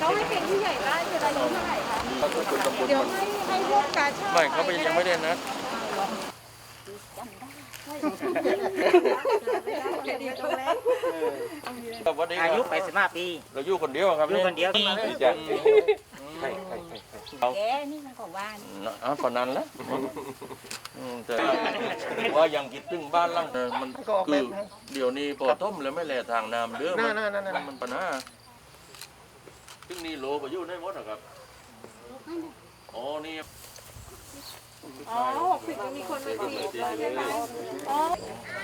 เขาให้เป็นผู้ใหญ่บ้านเป็นอายุเท่าไหร่คะเขาเป็นคนตำบลเดี๋ยวมันให้ให้พวกกาชาติไม่เขาไปยังไม่ได้นัดเดี๋ยวเดี๋ยวตรงแรกแต่วันนี้อายุ85ปีเราอยู่คนเดียวครับอยู่คนเดียวนี่จ้ะใช่ใช่ใช่แกนี่มันของบ้านอะปานนั้นแล้วอืมแต่ว่ายังคิดถึงบ้านหลังเออมันคือเดี๋ยวนี้พอต้มแล้วไม่แลทางน้ำเด้อมันมันปัญหาซึ่งนี่โลไปอยู่ในหมดอะครับอ๋อนี่ อ๋อหกสิบมันมีคนมาจีเราใช่ไหมอ๋อ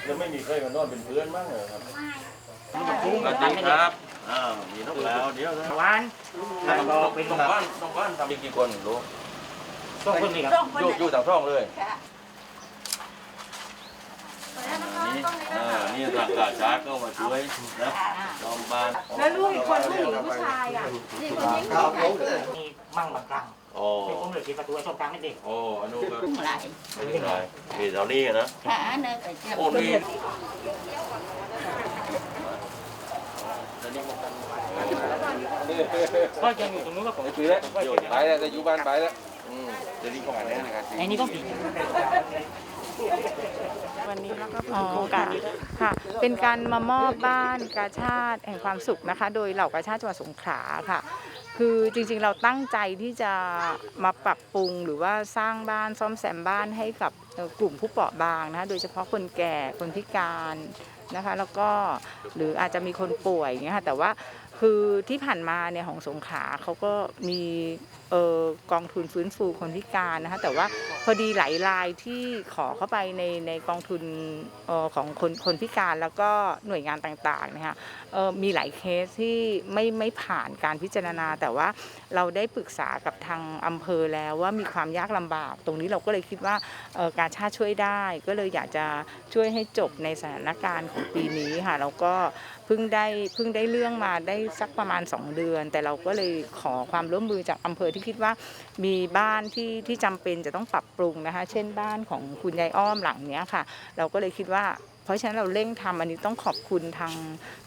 ยังไม่มีใครมานอนเป็นเพื่อนบ้างเหรอครับกุ้งสวัสดีครับอ้าวมีนกแล้วเดี๋ยวนะวานนต้องบ้านต้องบ้านทำกี่คนรู้ต้องคนนี้ครับอยู่อยู่ต่างช่องเลยนี่นี่ทางกาชาก็มาช่วยนะลองบ้านแล้วลูกอีกคนผู้หญิงผู้ชายอะนี่คนนี้ผู้ชายมีมั่งบางครั้ง โอ้เป็นผมเหลือที่ประตูช่องกลางนี่เด็กโอ้อนุก็ cũng lại ไม่เป็นไรมีเท่านี้นะ thả nơi phải chậm โอ้นี่ก็ยังอยู่ตรงนู้นก็ผมคือแล้วไปแล้วจะอยู่บ้านไปแล้วอืมจะรีบเข้ามาแล้วนะครับไอ้นี่ก็ผิดวั นนี้แล้วก็เป็นโครงการค่ะ เป็นการมามอบบ้านกาชาติแห่งความสุขนะคะ โดยเหล่ากาชาติจังหวัดสงขลาค่ะ คือจริงๆเราตั้งใจที่จะมาปรับปรุงหรือว่าสร้างบ้านซ่อมแซมบ้านให้กับเอ่อกลุ่มผู้เปราะบางนะคะโดยเฉพาะคนแก่คนพิการนะคะ แล้วก็หรืออาจจะมีคนป่วยอย่างเงี้ยค่ะแต่ว่า คือที่ผ่านมาเนี่ยของสงขลาเขาก็มีเออกองทุนฟื้นฟูคนพิการนะคะแต่ว่าพอดีหลายรายที่ขอเข้าไปในในกองทุนออของคนคนพิการแล้วก็หน่วยงานต่างๆนะคะออมีหลายเคสที่ไม่ไม่ผ่านการพิจารณา แต่ว่าเราได้ปรึกษากับทางอำเภอแล้วว่ามีความยากลำบาก ตรงนี้เราก็เลยคิดว่าออการชาติช่วยได้ ก็เลยอยากจะช่วยให้จบในสถานการณ์ของปีนี้ค่ะแล้วก็เพิ่งได้เพิ่งได้เรื่องมาได้สักประมาณ 2 เดือน แต่เราก็เลยขอความร่วมมือจากอำเภอที่คิดว่ามีบ้านที่ที่จำเป็นจะต้องปรับปรุงนะคะ เช่นบ้านของคุณยายอ้อมหลังเนี้ยค่ะ เราก็เลยคิดว่าเพราะฉะนั้นเราเร่งทำอันนี้ต้องขอบคุณทาง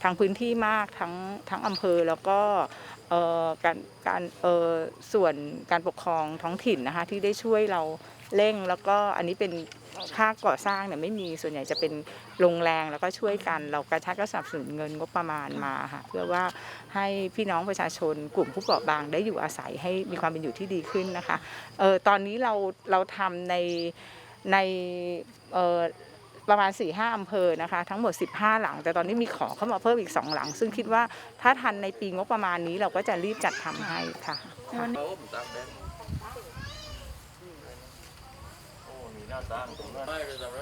ทางพื้นที่มากทั้งทั้งอำเภอแล้วก็เออการการเออส่วนการปกครองท้องถิ่นนะคะที่ได้ช่วยเราเร่งแล้วก็อันนี้เป็น ค่าก่อสร้างเนี่ยไม่มีส่วนใหญ่จะเป็นลงแรงแล้วก็ช่วยกัน เรากระชัดก็สนับสนุนเงินงบประมาณมาค่ะเพื่อว่าให้พี่น้องประชาชนกลุ่มผู้เปราะบางได้อยู่อาศัยให้มีความเป็นอยู่ที่ดีขึ้นนะคะเออตอนนี้เราเราทำในในเออประมาณ4ี่ห้าอำเภอนะคะทั้งหมด 15 หลัง แต่ตอนนี้มีขอเข้ามาเพิ่มอีก 2 หลัง ซึ่งคิดว่าถ้าทันในปีงบประมาณนี้เราก็จะรีบจัดทำให้ค่ะ โอ้ตามแดนโอ้มี หน้าต่างตรงนั้นไม่เลยจำไหม